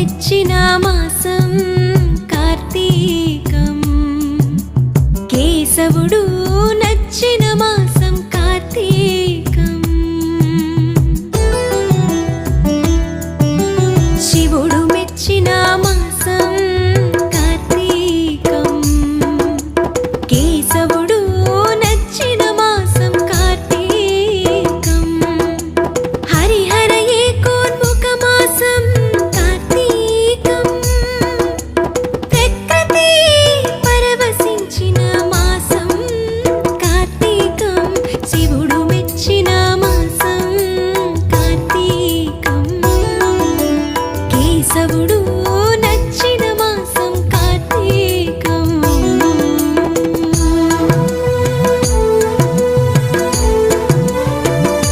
తెచ్చిన మాసం కార్తీకం. కేశవుడు వాసవుడు